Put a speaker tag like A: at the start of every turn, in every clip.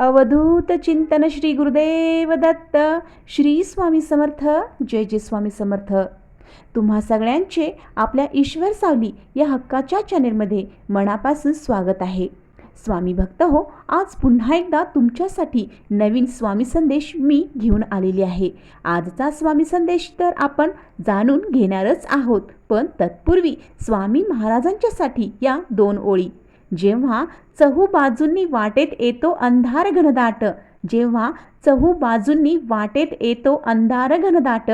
A: अवधूत चिंतन श्री गुरुदेव दत्त. श्री स्वामी समर्थ. जय जय स्वामी समर्थ. तुम्हा सगळ्यांचे आपल्या ईश्वर सावली या हक्काच्या चॅनेलमध्ये मनापासून स्वागत आहे. स्वामी भक्त हो आज पुन्हा एकदा तुमच्यासाठी नवीन स्वामी संदेश मी घेऊन आलेली आहे. आजचा स्वामी संदेश तर आपण जाणून घेणारच आहोत पण तत्पूर्वी स्वामी महाराजांच्यासाठी या दोन ओळी. जेव्हा चहू बाजूंनी वाटेत येतो अंधार घनदाट जेव्हा चहू बाजूंनी वाटेत येतो अंधार घनदाट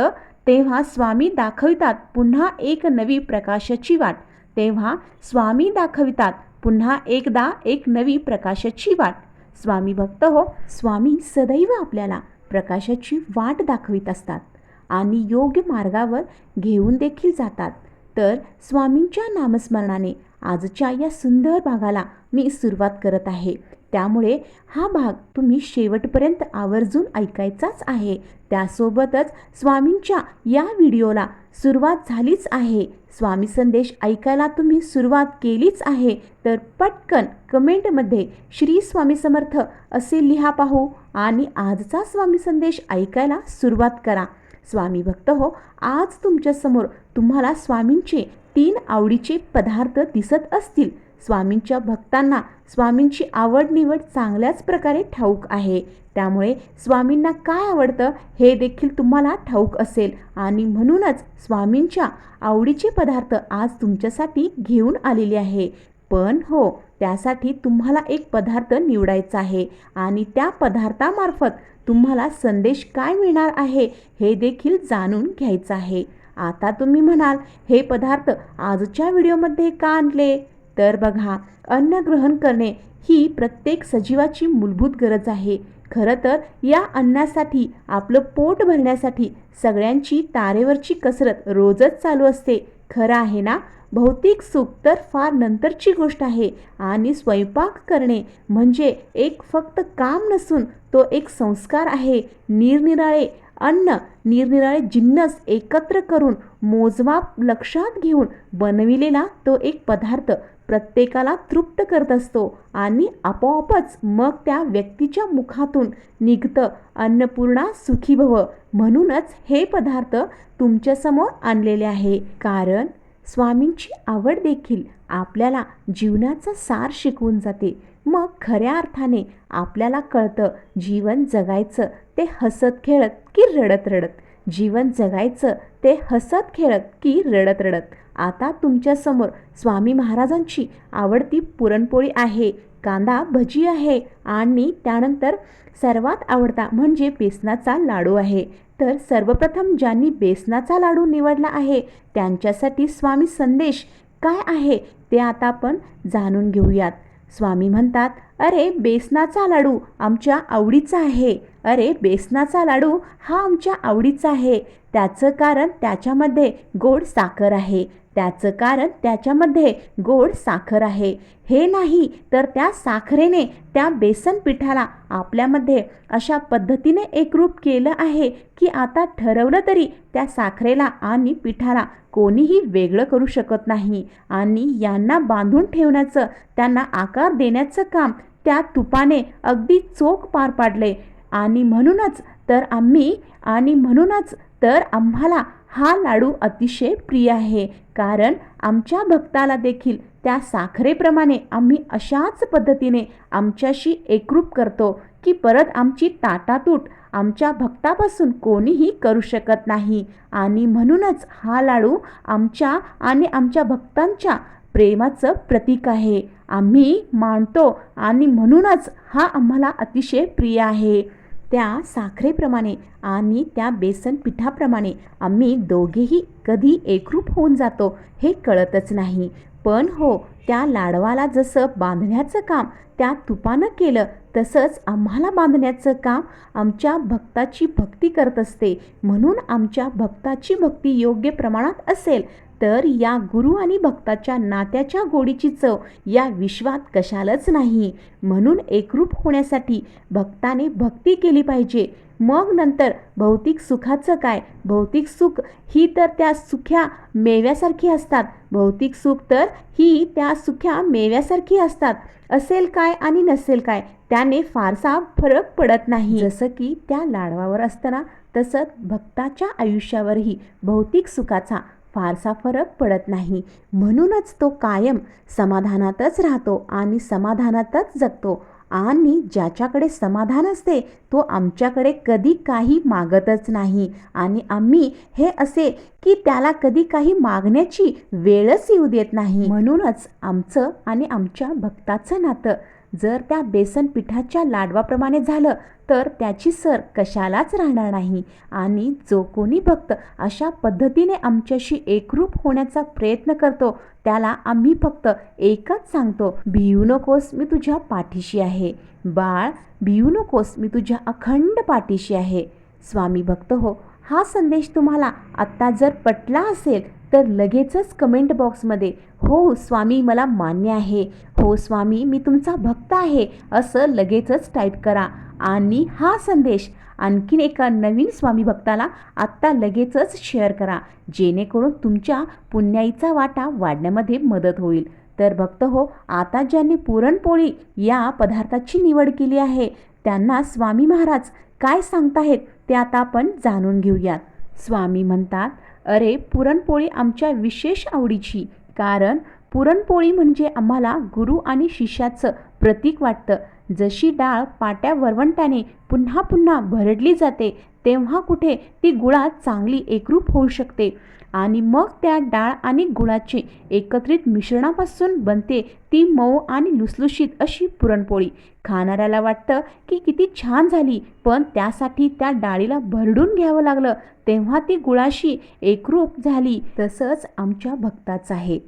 A: तेव्हा स्वामी दाखवितात पुन्हा एक नवी प्रकाशाची वाट. तेव्हा स्वामी दाखवितात पुन्हा एकदा एक नवी प्रकाशाची वाट. स्वामी भक्त हो स्वामी सदैव आपल्याला प्रकाशाची वाट दाखवित असतात आणि योग्य मार्गावर घेऊन देखील जातात. तर स्वामींच्या नामस्मरणाने आजच्या या सुंदर भागाला मी सुरुवात करत आहे. त्यामुळे हा भाग तुम्ही शेवटपर्यंत आवर्जून ऐकायचाच आहे. त्यासोबतच स्वामींच्या या व्हिडिओला सुरुवात झालीच आहे. स्वामी संदेश ऐकायला तुम्ही सुरुवात केलीच आहे. तर पटकन कमेंटमध्ये श्री स्वामी समर्थ असे लिहा पाहू आणि आजचा स्वामी संदेश ऐकायला सुरुवात करा. स्वामी भक्त हो आज तुमच्यासमोर तुम्हाला स्वामींचे तीन आवडीचे पदार्थ दिसत असतील. स्वामींच्या भक्तांना स्वामींची आवड निवड चांगल्याच प्रकारे ठाऊक आहे. त्यामुळे स्वामींना काय आवडतं हे देखील तुम्हाला ठाऊक असेल. आणि म्हणूनच स्वामींच्या आवडीचे पदार्थ आज तुमच्यासाठी घेऊन आलेले आहे. पण हो त्यासाठी तुम्हाला एक पदार्थ निवडायचा आहे. आणि त्या पदार्थामार्फत तुम्हाला संदेश काय मिळणार आहे हे देखील जाणून घ्यायचं आहे. आता तुम्ही म्हणाल हे पदार्थ आजच्या व्हिडिओमध्ये का आणले? तर बघा अन्न ग्रहण करणे ही प्रत्येक सजीवाची मूलभूत गरज आहे. खरं तर या अन्नासाठी आपलं पोट भरण्यासाठी सगळ्यांची तारेवरची कसरत रोजच चालू असते. खरं आहे ना? भौतिक सुख तर फार नंतरची गोष्ट आहे आणि स्वयंपाक करणे म्हणजे एक फक्त काम नसून तो एक संस्कार आहे. निरनिराळे अन्न निरनिराळे जिन्नस एकत्र करून मोजमाप लक्षात घेऊन बनविलेला तो एक पदार्थ प्रत्येकाला तृप्त करत असतो आणि आपोआपच मग त्या व्यक्तीच्या मुखातून निघतं अन्नपूर्णा सुखी भव म्हणूनच हे पदार्थ तुमच्यासमोर आणलेले आहे. कारण स्वामींची आवड देखील आपल्याला जीवनाचा सार शिकवून जाते. मग खऱ्या अर्थाने आपल्याला कळतं जीवन जगायचं ते हसत खेळत की रडत रडत. जीवन जगायचं ते हसत खेळत की रडत रडत. आता तुमच्यासमोर स्वामी महाराजांची आवडती पुरणपोळी आहे कांदा भजी आहे आणि त्यानंतर सर्वात आवडता म्हणजे बेसनाचा लाडू आहे. तर सर्वप्रथम ज्यांनी बेसनाचा लाडू निवडला आहे त्यांच्यासाठी स्वामी संदेश काय आहे ते आता आपण जाणून घेऊयात. स्वामी म्हणतात अरे बेसनाचा लाडू आमच्या आवडीचा आहे. अरे बेसनाचा लाडू हा आमच्या आवडीचा आहे. त्याचं कारण त्याच्यामध्ये गोड साखर आहे. त्याचं कारण त्याच्यामध्ये गोड साखर आहे. हे नाही तर त्या साखरेने त्या बेसन पिठाला आपल्यामध्ये अशा पद्धतीने एकरूप केलं आहे की आता ठरवलं तरी त्या साखरेला आणि पिठाला कोणीही वेगळं करू शकत नाही. आणि यांना बांधून ठेवण्याचं त्यांना आकार देण्याचं काम त्या तुपाने अगदी चोख पार पाडले. आणि म्हणूनच तर आम्ही आणि म्हणूनच तर आम्हाला हा लाडू अतिशय प्रिय आहे. कारण आमच्या भक्ताला देखील त्या साखरेप्रमाणे आम्ही अशाच पद्धतीने आमच्याशी एकरूप करतो की परत आमची ताटातूट आमच्या भक्तापासून कोणीही करू शकत नाही. आणि म्हणूनच हा लाडू आमच्या आणि आमच्या भक्तांच्या प्रेमाचं प्रतीक आहे. आम्ही मानतो आणि म्हणूनच हा आम्हाला अतिशय प्रिय आहे. त्या साखरेप्रमाणे आणि त्या बेसन पिठाप्रमाणे आम्ही दोघेही कधी एकरूप होऊन जातो हे कळतच नाही. पण हो त्या लाडवाला जसं बांधण्याचं काम त्या तुपानं केलं तसंच आम्हाला बांधण्याचं काम आमच्या भक्ताची भक्ती करत असते. म्हणून आमच्या भक्ताची भक्ती योग्य प्रमाणात असेल तर या गुरु आणि भक्ताच्या नात्याच्या गोडीची चव या विश्वात कशालाच नाही. म्हणून एकरूप होण्यासाठी भक्ताने भक्ती केली पाहिजे. मग नंतर भौतिक सुखाचं काय? भौतिक सुख ही तर त्या सुख्या मेव्यासारखी असतात. भौतिक सुख तर ही त्या सुख्या मेव्यासारखी असतात. असेल काय आणि नसेल काय त्याने फारसा फरक पडत नाही. जसं की त्या लाडवावर असताना तसंच भक्ताच्या आयुष्यावरही भौतिक सुखाचा फारसा फरक पडत नाही. म्हणूनच तो कायम समाधानातच राहतो आणि समाधानातच जगतो. आणि ज्याच्याकडे समाधान असते तो आमच्याकडे कधी काही मागतच नाही. आणि आम्ही हे असे की त्याला कधी काही मागण्याची वेळच येऊ देत नाही. म्हणूनच आमचं आणि आमच्या भक्ताचं नातं जर त्या बेसन पिठाच्या लाडवाप्रमाणे झालं तर त्याची सर कशालाच राहणार नाही. आणि जो कोणी भक्त अशा पद्धतीने आमच्याशी एकरूप होण्याचा प्रयत्न करतो त्याला आम्ही फक्त एकच सांगतो भिवू नकोस मी तुझ्या पाठीशी आहे. बाळ भिवू नकोस मी तुझ्या अखंड पाठीशी आहे. स्वामी भक्त हो हा संदेश तुम्हाला आत्ता जर पटला असेल तर लगेचच कमेंट बॉक्समध्ये हो स्वामी मला मान्य आहे. हो स्वामी मी तुमचा भक्त आहे. असं लगेचच टाईप करा. आणि हा संदेश आणखीन एका नवीन स्वामी भक्ताला आत्ता लगेचच शेअर करा. जेणेकरून तुमच्या पुण्याईचा वाटा वाढण्यामध्ये मदत होईल. तर भक्त हो आता ज्यांनी पुरणपोळी या पदार्थाची निवड केली आहे त्यांना स्वामी महाराज काय सांगताहेत ते आता आपण जाणून घेऊयात. स्वामी म्हणतात अरे पुरणपोळी आमच्या विशेष आवडीची कारण पुरणपोळी म्हणजे आम्हाला गुरु आणि शिष्याचं प्रतीक वाटतं. जशी डाळ पाट्या वरवंट्याने पुन्हा पुन्हा भरडली जाते तेव्हा कुठे ती गुळात चांगली एकरूप होऊ शकते. आणि मग त्या डाळ आणि गुळाचे एकत्रित मिश्रणापासून बनते ती मऊ आणि लुसलुशीत अशी पुरणपोळी. खाणाऱ्याला वाटतं की किती छान झाली पण त्यासाठी त्या डाळीला भरडून घ्यावं लागलं. तेव्हा ती गुळाशी एकरूप झाली. तसंच आमच्या भक्ताचं आहे.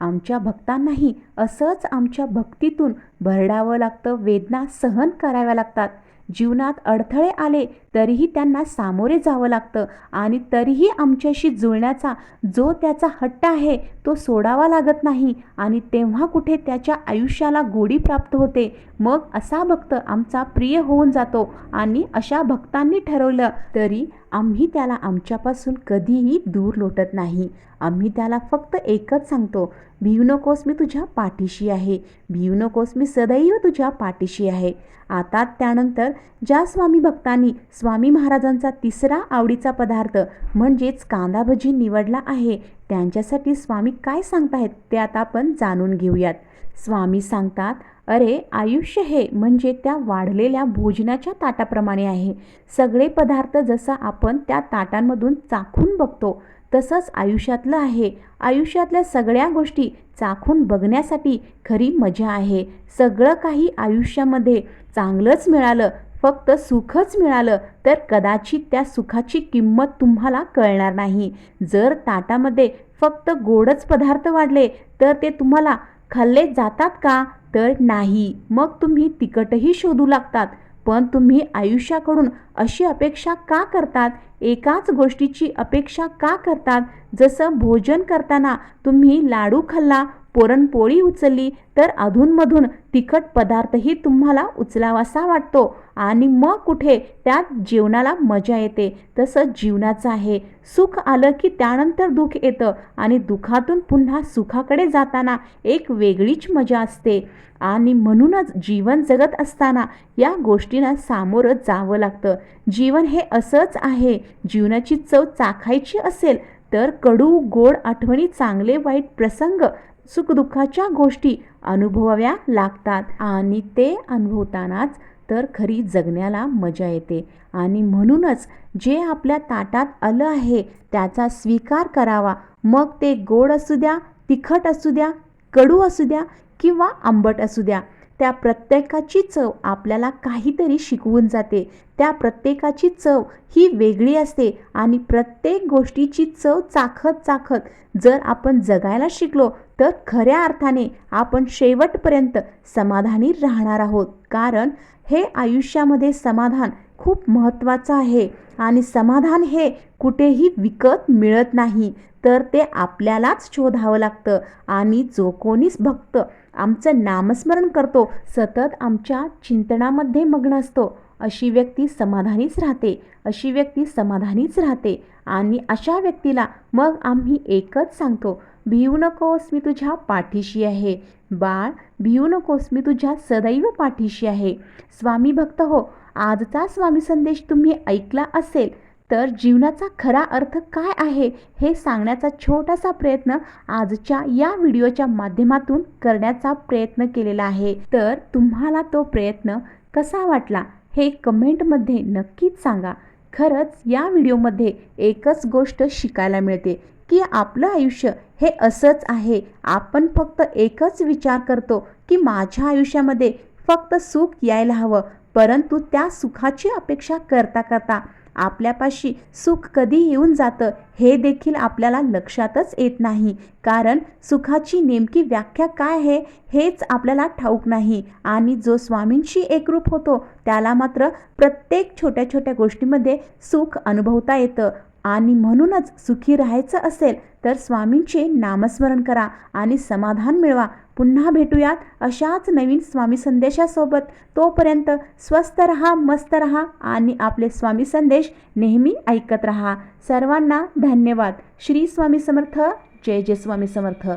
A: आमच्या भक्तांनाही असंच आमच्या भक्तीतून भरडावं लागतं वेदना सहन कराव्या लागतात. जीवनात अडथळे आले तरीही त्यांना सामोरे जावं लागतं आणि तरीही आमच्याशी जुळण्याचा जो त्याचा हट्ट आहे तो सोडावा लागत नाही आणि तेव्हा कुठे त्याच्या आयुष्याला गोडी प्राप्त होते. मग असा भक्त आमचा प्रिय होऊन जातो आणि अशा भक्तांनी ठरवलं तरी आम्ही त्याला आमच्यापासून कधीही दूर लोटत नाही. आम्ही त्याला फक्त एकच सांगतो भिव नकोस मी तुझ्या पा पाठीशी आहे. भिवू नकोस मी सदैव तुझ्या पाठीशी आहे. आता त्यानंतर ज्या स्वामी भक्तांनी स्वामी महाराजांचा तिसरा आवडीचा पदार्थ म्हणजेच कांदा भजी निवडला आहे त्यांच्यासाठी स्वामी काय सांगताहेत ते आता आपण जाणून घेऊयात. स्वामी सांगतात अरे आयुष्य हे म्हणजे त्या वाढलेल्या भोजनाच्या ताटाप्रमाणे आहे. सगळे पदार्थ जसं आपण त्या ताटांमधून चाखून बघतो तसंच आयुष्यातलं आहे. आयुष्यातल्या सगळ्या गोष्टी चाखून बघण्यासाठी खरी मजा आहे. सगळं काही आयुष्यामध्ये चांगलंच मिळालं फक्त सुखच मिळालं तर कदाचित त्या सुखाची किंमत तुम्हाला कळणार नाही. जर ताटामध्ये फक्त गोडच पदार्थ वाढले तर ते तुम्हाला खाल्ले जातात का? तर नाही. मग तुम्ही तिकटही शोधू लागतात. पण तुम्ही आयुष्याकडून अशी अपेक्षा का करतात? एकाच गोष्टीची अपेक्षा का करतात? जसं भोजन करताना तुम्ही लाडू खाल्ला पुरणपोळी उचलली तर अधूनमधून तिखट पदार्थही तुम्हाला उचलावासा वाटतो. आणि मग कुठे? त्यात जेवणाला मजा येते. तसं जीवनाचं आहे. सुख आलं की त्यानंतर दुःख येतं. आणि दुःखातून पुन्हा सुखाकडे जाताना एक वेगळीच मजा असते. आणि म्हणूनच जीवन जगत असताना या गोष्टींना सामोरं जावं लागतं. जीवन हे असंच आहे. जीवनाची चव चाखायची असेल तर कडू गोड आठवणी चांगले वाईट प्रसंग सुखदुःखाच्या गोष्टी अनुभवाव्या लागतात आणि ते अनुभवतानाच तर खरी जगण्याला मजा येते. आणि म्हणूनच जे आपल्या ताटात आलं आहे त्याचा स्वीकार करावा. मग ते गोड असू द्या तिखट असू द्या कडू असू द्या किंवा आंबट असू द्या त्या प्रत्येकाची चव आपल्याला काहीतरी शिकवून जाते. त्या प्रत्येकाची चव ही वेगळी असते आणि प्रत्येक गोष्टीची चव चाखत चाखत जर आपण जगायला शिकलो तर खऱ्या अर्थाने आपण शेवटपर्यंत समाधानी राहणार आहोत. कारण हे आयुष्यामध्ये समाधान खूप महत्त्वाचं आहे. आणि समाधान हे कुठेही विकत मिळत नाही. तर ते आपल्यालाच शोधावं लागतं. आणि जो कोणीच भक्त आमचं नामस्मरण करतो सतत आमच्या चिंतनामध्ये मग्न असतो. अशी व्यक्ती समाधानीच राहते. अशी व्यक्ती समाधानीच राहते. आणि अशा व्यक्तीला मग आम्ही एकच सांगतो. भिवू नकोस मी तुझ्या पाठीशी आहे. बाळ भिवू नकोस मी तुझ्या सदैव पाठीशी आहे. स्वामी भक्त हो आजचा स्वामी संदेश तुम्ही ऐकला असेल तर जीवनाचा खरा अर्थ काय आहे हे सांगण्याचा छोटासा प्रयत्न आजच्या या व्हिडिओच्या माध्यमातून करण्याचा प्रयत्न केलेला आहे. तर तुम्हाला तो प्रयत्न कसा वाटला हे कमेंटमध्ये नक्कीच सांगा. खरंच या व्हिडिओमध्ये एकच गोष्ट शिकायला मिळते की आपलं आयुष्य हे असंच आहे. आपण फक्त एकच विचार करतो की माझ्या आयुष्यामध्ये फक्त सुख यायला हवं परंतु त्या सुखाची अपेक्षा करता करता आपल्यापाशी सुख कधी येऊन जातं हे देखील आपल्याला लक्षातच येत नाही. कारण सुखाची नेमकी व्याख्या काय आहे हेच आपल्याला ठाऊक नाही आणि जो स्वामींशी एकरूप होतो त्याला मात्र प्रत्येक छोट्या छोट्या गोष्टीमध्ये सुख अनुभवता येतं. आणि म्हणूनच सुखी राहायचं असेल तर स्वामींचे नामस्मरण करा आणि समाधान मिळवा. पुन्हा भेटूयात अशाच नवीन स्वामी संदेशासोबत. तोपर्यंत स्वस्त रहा मस्त रहा आणि आपले स्वामी संदेश नेहमी ऐकत रहा. सर्वांना धन्यवाद. श्री स्वामी समर्थ. जय जय स्वामी समर्थ.